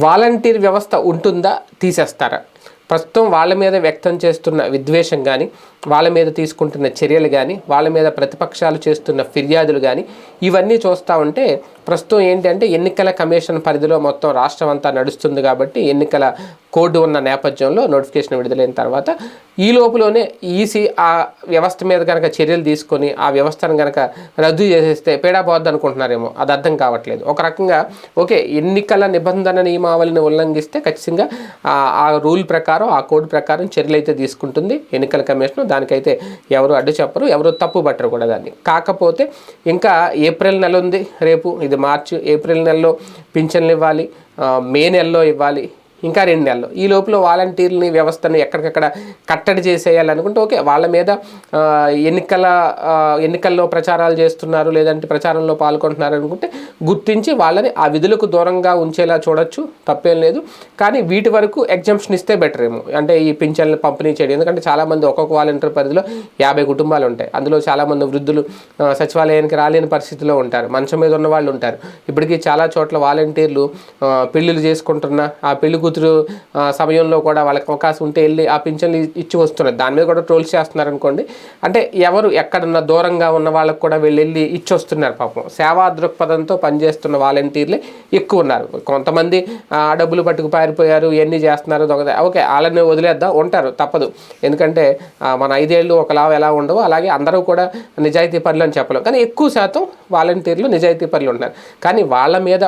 Volunteer వ్యవస్థ ఉంటుందా తీసేస్తారా? ప్రస్తుతం వాళ్ళ మీద వ్యక్తం చేస్తున్న విద్వేషం కానీ వాళ్ళ మీద తీసుకుంటున్న చర్యలు కానీ వాళ్ళ మీద ప్రతిపక్షాలు చేస్తున్న ఫిర్యాదులు కానీ ఇవన్నీ చూస్తూ ఉంటే ప్రస్తుతం ఏంటంటే ఎన్నికల కమిషన్ పరిధిలో మొత్తం రాష్ట్రం అంతా నడుస్తుంది కాబట్టి ఎన్నికల కోడ్ ఉన్న నేపథ్యంలో నోటిఫికేషన్ విడుదలైన తర్వాత ఈ లోపులోనే ఈసీ ఆ వ్యవస్థ మీద కనుక చర్యలు తీసుకొని ఆ వ్యవస్థను కనుక రద్దు చేసేస్తే పేడా పోద్ది అనుకుంటున్నారేమో. అది అర్థం కావట్లేదు. ఒక రకంగా ఓకే ఎన్నికల నిబంధన నియమావళిని ఉల్లంఘిస్తే ఖచ్చితంగా ఆ- ఆ రూల్ ప్రకారం ఆ కోడ్ ప్రకారం చర్యలు అయితే తీసుకుంటుంది ఎన్నికల కమిషన్. దానికైతే ఎవరు అడ్డు చెప్పరు ఎవరు తప్పు పట్టరు కూడా దాన్ని. కాకపోతే ఇంకా ఏప్రిల్ నెల ఉంది రేపు ఇది మార్చి ఏప్రిల్ నెలలో పింఛన్లు ఇవ్వాలి మే నెలలో ఇవ్వాలి. ఇంకా రెండు నెలలు. ఈ లోపల వాలంటీర్ని వ్యవస్థను ఎక్కడికక్కడ కట్టడి చేసేయాలనుకుంటే ఓకే వాళ్ళ మీద ఎన్నికల ఎన్నికల్లో ప్రచారాలు చేస్తున్నారు లేదంటే ప్రచారంలో పాల్గొంటున్నారు అనుకుంటే గుర్తించి వాళ్ళని ఆ విధులకు దూరంగా ఉంచేలా చూడొచ్చు తప్పేం లేదు. కానీ వీటి వరకు ఎగ్జామ్షన్ ఇస్తే బెటర్ ఏమో. అంటే ఈ పింఛన్లు పంపిణీ చేయడం. ఎందుకంటే చాలామంది ఒక్కొక్క వాలంటీర్ పరిధిలో యాభై కుటుంబాలు ఉంటాయి. అందులో చాలామంది వృద్ధులు సచివాలయానికి రాలేని పరిస్థితిలో ఉంటారు. మంచం మీద ఉన్న వాళ్ళు ఉంటారు. ఇప్పటికీ చాలా చోట్ల వాలంటీర్లు పెళ్ళిళ్ళు చేసుకుంటున్న ఆ పెళ్ళి కూతురు సమయంలో కూడా వాళ్ళకి అవకాశం ఉంటే వెళ్ళి ఆ పింఛన్లు ఇచ్చి వస్తున్నారు. దాని మీద కూడా ట్రోల్స్ చేస్తున్నారు అనుకోండి అంటే ఎవరు ఎక్కడున్న దూరంగా ఉన్న వాళ్ళకి కూడా వెళ్ళి వెళ్ళి ఇచ్చి వస్తున్నారు పాపం. సేవా దృక్పథంతో పనిచేస్తున్న వాలంటీర్లే ఎక్కువ ఉన్నారు. కొంతమంది ఆ, డబ్బులు పట్టుకు పారిపోయారు ఇవన్నీ చేస్తున్నారు దొంగ ఓకే వాళ్ళని వదిలేద్దాం ఉంటారు తప్పదు. ఎందుకంటే మన ఐదేళ్ళు ఒకలా ఎలా ఉండవో అలాగే అందరూ కూడా నిజాయితీ పనులు అని చెప్పలేం. కానీ ఎక్కువ శాతం వాలంటీర్లు నిజాయితీ పనులు ఉన్నారు కానీ వాళ్ళ మీద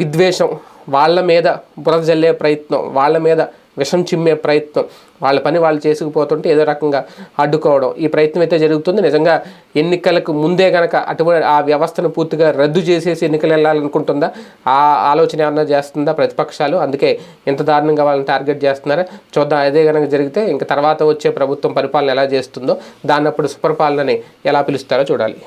విద్వేషం వాళ్ళ మీద బురద జల్లే ప్రయత్నం వాళ్ళ మీద విషం చిమ్మే ప్రయత్నం వాళ్ళ పని వాళ్ళు చేసుకుపోతుంటే ఏదో రకంగా అడ్డుకోవడం. ఈ ప్రయత్నం అయితే జరుగుతుంది. నిజంగా ఎన్నికలకు ముందే కనుక అటువంటి ఆ వ్యవస్థను పూర్తిగా రద్దు చేసేసి ఎన్నికలు వెళ్ళాలనుకుంటుందా? ఆ ఆలోచన ఏమన్నా చేస్తుందా ప్రతిపక్షాలు? అందుకే ఇంత దారుణంగా వాళ్ళని టార్గెట్ చేస్తున్నారా? చూద్దాం. అదే కనుక జరిగితే ఇంకా తర్వాత వచ్చే ప్రభుత్వం పరిపాలన ఎలా చేస్తుందో దాన్నప్పుడు సుపరిపాలనని ఎలా పిలుస్తారో చూడాలి.